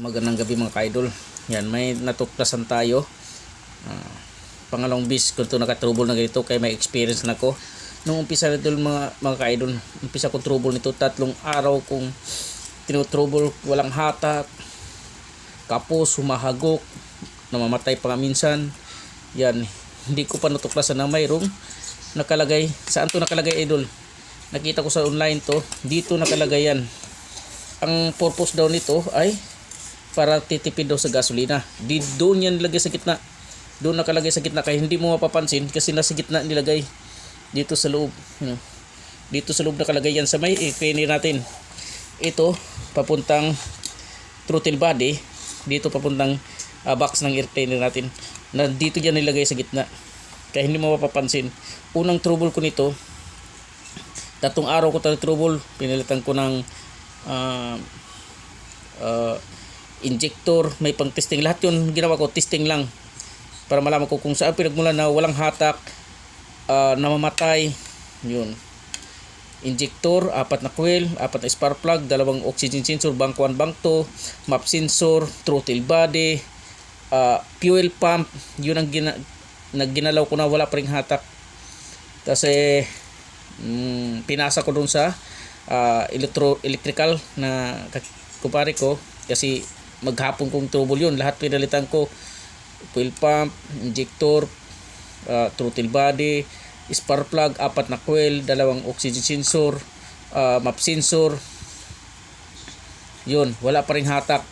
Magandang gabi mga ka-idol. Yan, may natuklasan tayo. Ah, pangalawang bis kung ito nakatrouble na ganito kaya may experience na ko. Nung umpisa na idol mga, mga ka-idol, umpisa kong trouble nito, tatlong araw kong tinutrouble, walang hatak, kapos, humahagok, namamatay pa minsan. Yan, hindi ko pa natuklasan na mayroong nakalagay. Saan to nakalagay idol? Nakita ko sa online to, dito nakalagay yan. Ang purpose daw nito ay para titipid daw sa gasolina. Di doon yan nilagay sa gitna. Doon nakalagay sa gitna kaya hindi mo mapapansin kasi nasa gitna nilagay dito sa loob. Ano? Dito sa loob nakalagay yan sa may ipini natin. Ito papuntang throttle body. Dito papuntang ah, box ng airplane natin. Na dito yan nilagay sa gitna. Kaya hindi mo mapapansin. Unang trouble ko nito, tatlong araw ko tayo trouble. Pinalitan ko ng ah, ah, injector, may pang testing. Lahat yun ginawa ko, testing lang. Para malaman ko kung saan pinagmulan na walang hatak, ah, namamatay. Yun. Injector, apat na coil, apat na spark plug, dalawang oxygen sensor, bank 1, bank 2, map sensor, throttle body, ah, fuel pump. Yun ang gina nagginalaw ko na wala pa ring hatak. Kasi mm, pinasa ko dun sa ah, electro electrical na kumpare ko kasi maghapon kong trouble yun. Lahat pinalitan ko. Fuel pump injector ah, throttle body spark plug apat na coil dalawang oxygen sensor ah, map sensor. Yun wala pa rin hatak.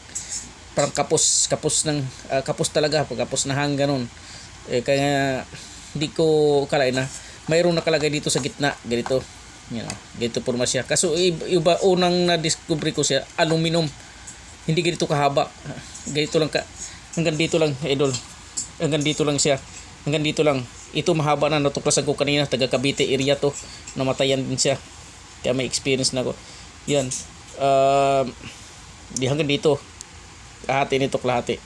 Parang kapos kapos ng ah, kapos talaga. Pag kapos na hang ganun. Eh kaya hindi ko kalain na mayroong nakalagay dito sa gitna. Ganito. You know, ganito porma siya kaso iba unang na-discover ko siya aluminum hindi ganito kahaba. Ganito lang ka hanggang dito lang idol. Hanggang dito lang siya. Hanggang dito lang. Ito mahaba na. Natuklasan ko kanina taga Cavite area to. Namatayan din siya. Kaya may experience na ako. Yan. Um, di hanggang dito. Kahati nito kalahati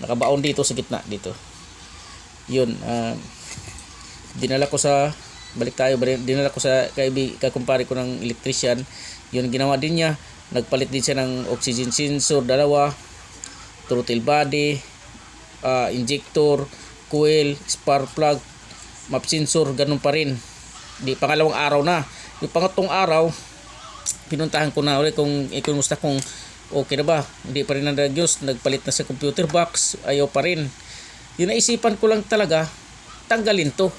nakabaon dito sa gitna dito. Yun um, dinala ko sa balik tayo dinala ko sa kaibi kakumpare ko ng electrician. Yun ginawa din niya nagpalit din siya ng oxygen sensor dalawa throttle body ah, injector coil spark plug map sensor ganun pa rin. Di pangalawang araw na. Yung pangatong araw pinuntahan ko na ulit kung ikumusta kung okay na ba. Hindi pa rin nag-ayos nagpalit na sa computer box ayaw pa rin. Yung naisipan ko lang talaga tanggalin to.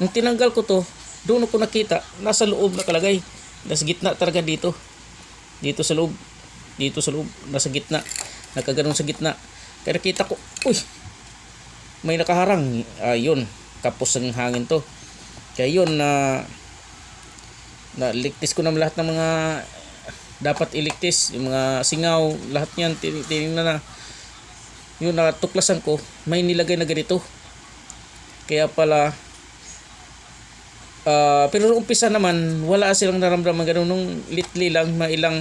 Nung tinanggal ko to doon ko nakita nasa loob nakalagay. Nasa gitna talaga dito dito sa loob. Dito sa loob. Nasa gitna. Nakaganon sa gitna. Kaya nakita ko uy may nakaharang. Ayun kapos ng hangin to. Kaya yun na na ligtis ko na lahat ng mga dapat iligtis. Yung mga singaw lahat yan tin- tinignan na. Yun natuklasan ko may nilagay na ganito. Kaya pala ah, pero nung umpisa naman wala silang naramdaman ganun. Nung litli lang mga ilang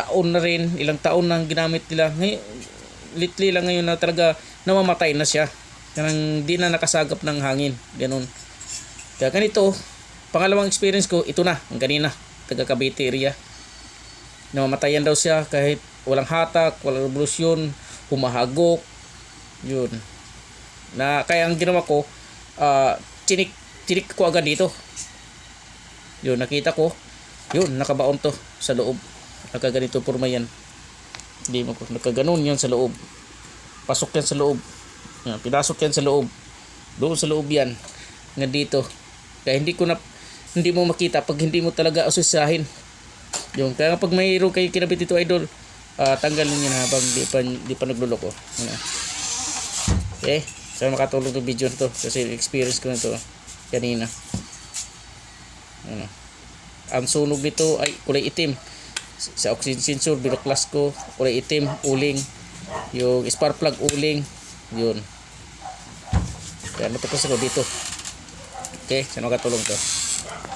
taon na rin ilang taon na ginamit nila. Ngayon litli lang ngayon na talaga namamatay na siya. Kanang di na nakasagap ng hangin ganun. Kaya ganito pangalawang experience ko ito na ang kanina taga Cavite area. Namamatayan daw siya kahit walang hatak walang revolusyon humahagok yun. Na kaya ang ginawa ko ah chinik chinik ko agad dito. Yun nakita ko. Yun nakabaon to sa loob. Nakaganito porma yan. Hindi mo nakaganon yan sa loob. Pasok yan sa loob. Yan, pinasok yan sa loob. Doon sa loob yan. Nga dito. Kaya hindi ko na hindi mo makita pag hindi mo talaga asusahin yung kaya pag mayroon kayo kinabit ito idol ah, tanggalin niyo na habang di pa, di pa nagluloko. Yan. okay? Sana makatulong itong video nito kasi experience ko nito kanina. Ano? Ang sunog nito ay kulay itim. Sa oxygen sensor binuklas ko kulay itim uling. Yung spark plug uling. Yun. Kaya natuklasan ko dito. Okay sana makatulong to